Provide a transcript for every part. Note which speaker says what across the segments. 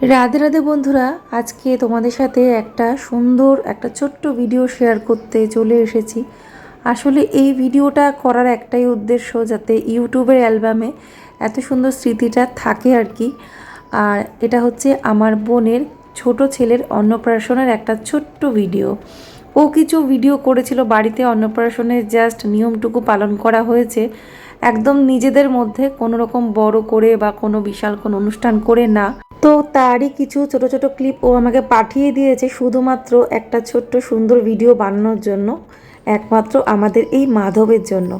Speaker 1: রাধে রাধে বন্ধুরা, আজকে তোমাদের সাথে একটা সুন্দর, একটা ছোট্ট ভিডিও শেয়ার করতে চলে এসেছি। আসলে এই ভিডিওটা করার একটাই উদ্দেশ্য যাতে ইউটিউবের অ্যালবামে এত সুন্দর স্মৃতিটা থাকে আর কি। আর এটা হচ্ছে আমার বোনের ছোট ছেলের অন্নপ্রাশনের একটা ছোট্ট ভিডিও ও কিছু ভিডিও করেছিল বাড়িতে অন্নপ্রাশনের জাস্ট নিয়মটুকু পালন করা হয়েছে। একদম নিজেদের মধ্যে কোনো রকম বড় করে বা কোনো বিশাল কোনো অনুষ্ঠান করে না। তো তারই কিছু ছোট ছোট ক্লিপ ও আমাকে পাঠিয়ে দিয়েছে শুধুমাত্র একটা ছোট্ট সুন্দর ভিডিও বানানোর জন্য, একমাত্র আমাদের এই মাধবের জন্য।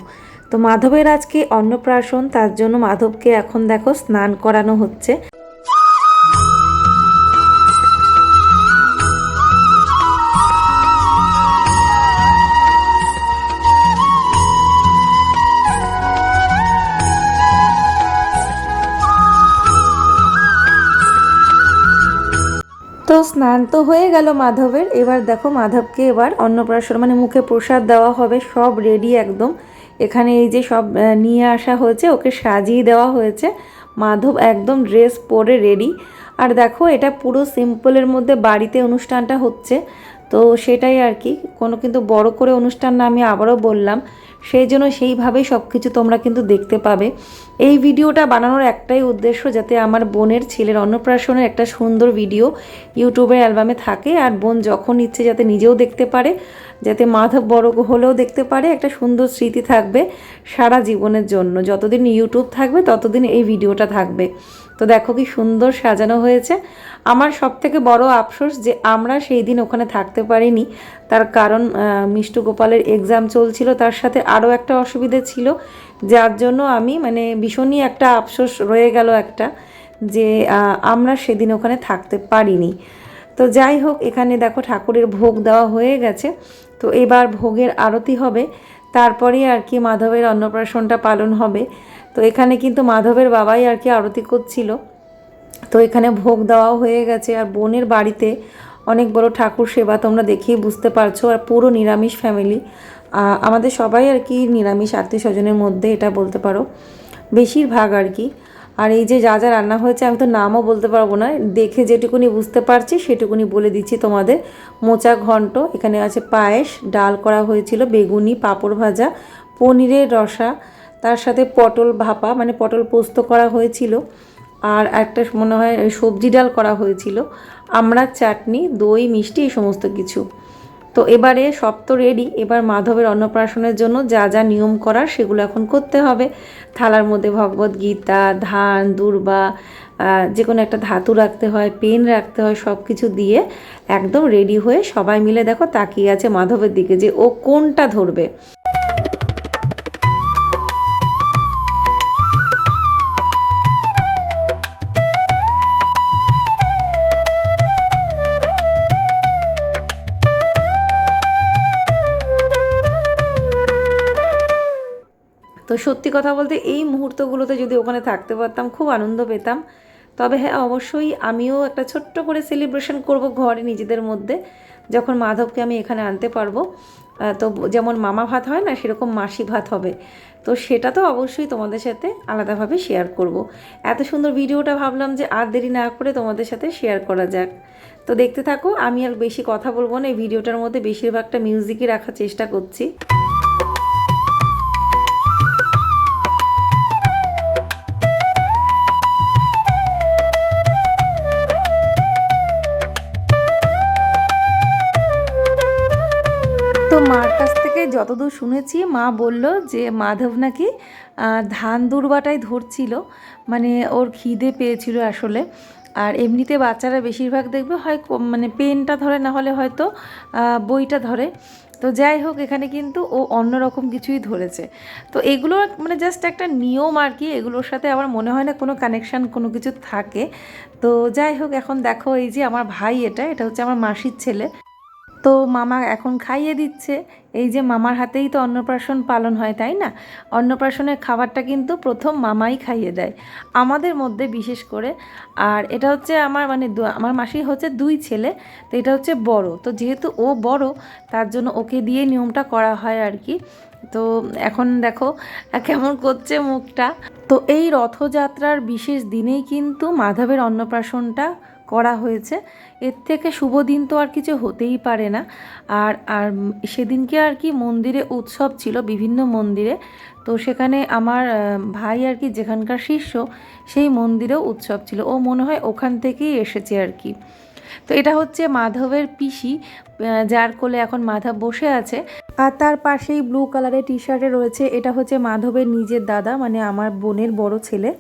Speaker 1: তো মাধবের আজকে অন্নপ্রাশন, তার জন্য মাধবকে এখন দেখো স্নান করানো হচ্ছে। তো স্নান তো হয়ে গেল মাধবের। এবার দেখো মাধবকে এবার অন্নপ্রাশন মানে মুখে প্রসাদ দেওয়া হবে, সব রেডি একদম। এখানে এই যে সব নিয়ে আসা হয়েছে, ওকে সাজিয়ে দেওয়া হয়েছে। মাধব একদম ড্রেস পরে রেডি আর দেখো এটা পুরো সিম্পলের মধ্যে বাড়িতে অনুষ্ঠানটা হচ্ছে। তো সেটাই আর কি। কোনো কিন্তু বড় করে অনুষ্ঠান না আমি আবারও বললাম, সেই জন্য সেইভাবেই সব কিছু তোমরা কিন্তু দেখতে পাবে। এই ভিডিওটা বানানোর একটাই উদ্দেশ্য যাতে আমার বোনের ছেলের অন্নপ্রাশনের একটা সুন্দর ভিডিও ইউটিউবের অ্যালবামে থাকে আর বোন যখন ইচ্ছে যাতে নিজেও দেখতে পারে, যাতে মাধব বড় হলেও দেখতে পারে, একটা সুন্দর স্মৃতি থাকবে সারা জীবনের জন্য। যতদিন ইউটিউব থাকবে, ততদিন এই ভিডিওটা থাকবে। তো দেখো কি সুন্দর সাজানো হয়েছে। আমার সব থেকে বড় আফসোস যে আমরা সেই দিন ওখানে থাকতে পারিনি। তার কারণ মিষ্টু গোপালের এক্সাম চলছিল, তার সাথে আরও একটা অসুবিধে ছিল, যার জন্য আমি মানে ভীষণই একটা আফসোস রয়ে গেল একটা যে আমরা সেদিন ওখানে থাকতে পারিনি। তো যাই হোক, এখানে দেখো ঠাকুরের ভোগ দেওয়া হয়ে গেছে। তো এবার ভোগের আরতি হবে। তারপরেই আর কি মাধবের অন্নপ্রাশনটা পালন হবে। তো এখানে কিন্তু মাধবের বাবাই আর কি আরতি করছিল। তো এখানে ভোগ দেওয়াও হয়ে গেছে। আর বোনের বাড়িতে অনেক বড় ঠাকুর সেবা তোমরা দেখেই বুঝতে পারছ। আর পুরো নিরামিষ ফ্যামিলি আমাদের সবাই আর কি নিরামিষ আত্মীয় স্বজনের মধ্যে এটা বলতে পারো। বেশিরভাগ আর কি। আর এই যে যা যা রান্না হয়েছে, আমি তো নামও বলতে পারব না। দেখে যেটুকুনি বুঝতে পারছি, সেটুকুনি বলে দিচ্ছি তোমাদের। মোচা ঘন্ট, এখানে আছে পায়েস, ডাল করা হয়েছিল, বেগুনি, পাঁপড় ভাজা, পনিরের রসা, তার সাথে পটল ভাপা মানে পটল পোস্ত করা হয়েছিল, আর একটা মনে হয় সবজি ডাল করা হয়েছিল, আমড়ার চাটনি, দই, মিষ্টি, এই সমস্ত কিছু। তো এবারে সব তো রেডি এবার মাধবের অন্নপ্রাশনের জন্য যা যা নিয়ম করার সেগুলো এখন করতে হবে। থালার মধ্যে ভগবত গীতা, ধান, দুর্বা যে কোনো একটা ধাতু রাখতে হয়, পেন রাখতে হয় সব কিছু দিয়ে একদম রেডি হয়ে সবাই মিলে দেখো তাকিয়ে আছে মাধবের দিকে যে ও কোনটা ধরবে। তো সত্যি কথা বলতে এই মুহূর্তগুলোতে যদি ওখানে থাকতে পারতাম, খুব আনন্দ পেতাম। তবে হ্যাঁ অবশ্যই আমিও একটা ছোট্ট করে সেলিব্রেশন করব ঘরে নিজেদের মধ্যে, যখন মাধবকে আমি এখানে আনতে পারব। তো যেমন মামা ভাত হয় না, সেরকম মাসি ভাত হবে। তো সেটা তো অবশ্যই তোমাদের সাথে আলাদাভাবে শেয়ার করব। এত সুন্দর ভিডিওটা ভাবলাম যে আর দেরি না করে তোমাদের সাথে শেয়ার করা যাক। তো দেখতে থাকো, আমি আর বেশি কথা বলব না, এই ভিডিওটার মধ্যে বেশিরভাগটা মিউজিকই রাখার চেষ্টা করছি। যতদূর শুনেছি, মা বলল যে মাধব নাকি ধান দুর্বাটাই ধরছিল। মানে ওর খিদে পেয়েছিল আসলে। আর এমনিতে বাচ্চারা বেশিরভাগ দেখবে হয় মানে পেনটা ধরে না হলে হয়তো বইটা ধরে। তো যাই হোক, এখানে কিন্তু ও অন্যরকম কিছুই ধরেছে। তো এগুলো মানে জাস্ট একটা নিয়ম আর কি, এগুলোর সাথে আমার মনে হয় না কোনো কানেকশান কোনো কিছু থাকে। তো যাই হোক, এখন দেখো এই যে আমার ভাই এটা এটা হচ্ছে আমার মাসির ছেলে। তো মামা এখন খাইয়ে দিচ্ছে। এই যে মামার হাতেই তো অন্নপ্রাশন পালন হয়, তাই না? অন্নপ্রাশনের খাবারটা কিন্তু প্রথম মামাই খাইয়ে দেয় আমাদের মধ্যে বিশেষ করে। আর এটা হচ্ছে আমার মানে আমার মাসি হচ্ছে দুই ছেলে, তো এটা হচ্ছে বড়। তো যেহেতু ও বড়, তার জন্য ওকে দিয়ে নিয়মটা করা হয় আর কি। তো এখন দেখো কেমন করছে মুখটা। তো এই রথযাত্রার বিশেষ দিনেই কিন্তু মাধবের অন্নপ্রাশনটা করা হয়েছে। এর থেকে শুভ দিন তো আর কিছু হতেই পারে না। আর আর সেদিনকে আর কি মন্দিরে উৎসব ছিল, বিভিন্ন মন্দিরে। তো সেখানে আমার ভাই আর কি যেখানকার শিষ্য, সেই মন্দিরেও উৎসব ছিল। ও মনে হয় ওখান থেকেই এসেছে আর কি। তো এটা হচ্ছে মাধবের পিসি যার কোলে এখন মাধব বসে আছে। আর তার পাশেই ব্লু কালারের টি শার্টে রয়েছে। এটা হচ্ছে মাধবের নিজের দাদা মানে আমার বোনের বড় ছেলে।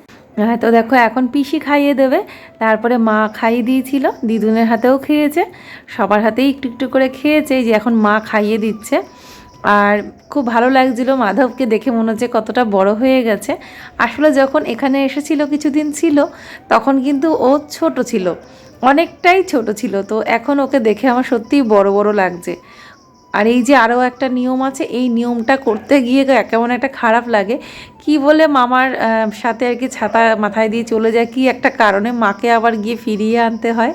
Speaker 1: তো দেখো, এখন পিসি খাইয়ে দেবে। তারপরে মা খাইয়ে দিয়েছিল, দিদুনের হাতেও খেয়েছে, সবার হাতেই একটু একটু করে খেয়েছে যে এখন মা খাইয়ে দিচ্ছে। আর খুব ভালো লাগছিল মাধবকে দেখে মনে হচ্ছে কতটা বড় হয়ে গেছে। আসলে যখন এখানে এসেছিল কিছুদিন ছিল, তখন কিন্তু ও ছোট ছিল, অনেকটাই ছোট ছিল, তো এখন ওকে দেখে আমার সত্যিই বড় বড় লাগছে। আর এই যে আরও একটা নিয়ম আছে, এই নিয়মটা করতে গিয়ে কেমন একটা খারাপ লাগে। কি বলে মামার সাথে আর কি ছাতা মাথায় দিয়ে চলে যায়, কি একটা কারণে মাকে আবার গিয়ে ফিরিয়ে আনতে হয়।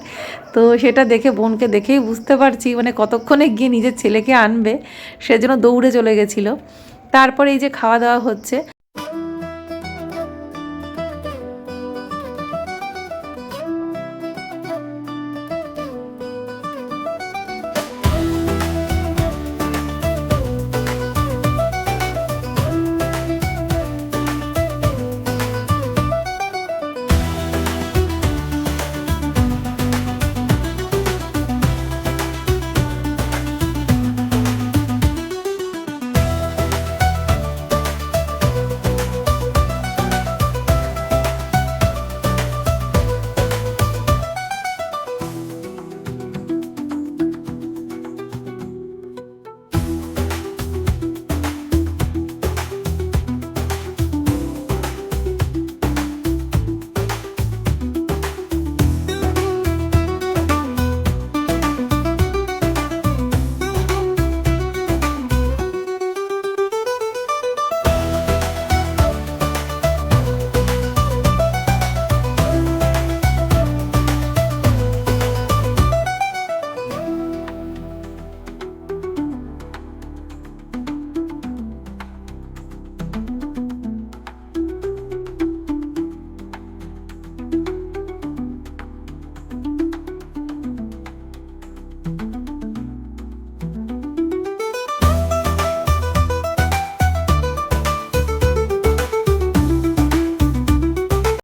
Speaker 1: তো সেটা দেখে, বোনকে দেখেই বুঝতে পারছি মানে কতক্ষণে গিয়ে নিজের ছেলেকে আনবে সেজন্য দৌড়ে চলে গেছিল। তারপরে এই যে খাওয়া দাওয়া হচ্ছে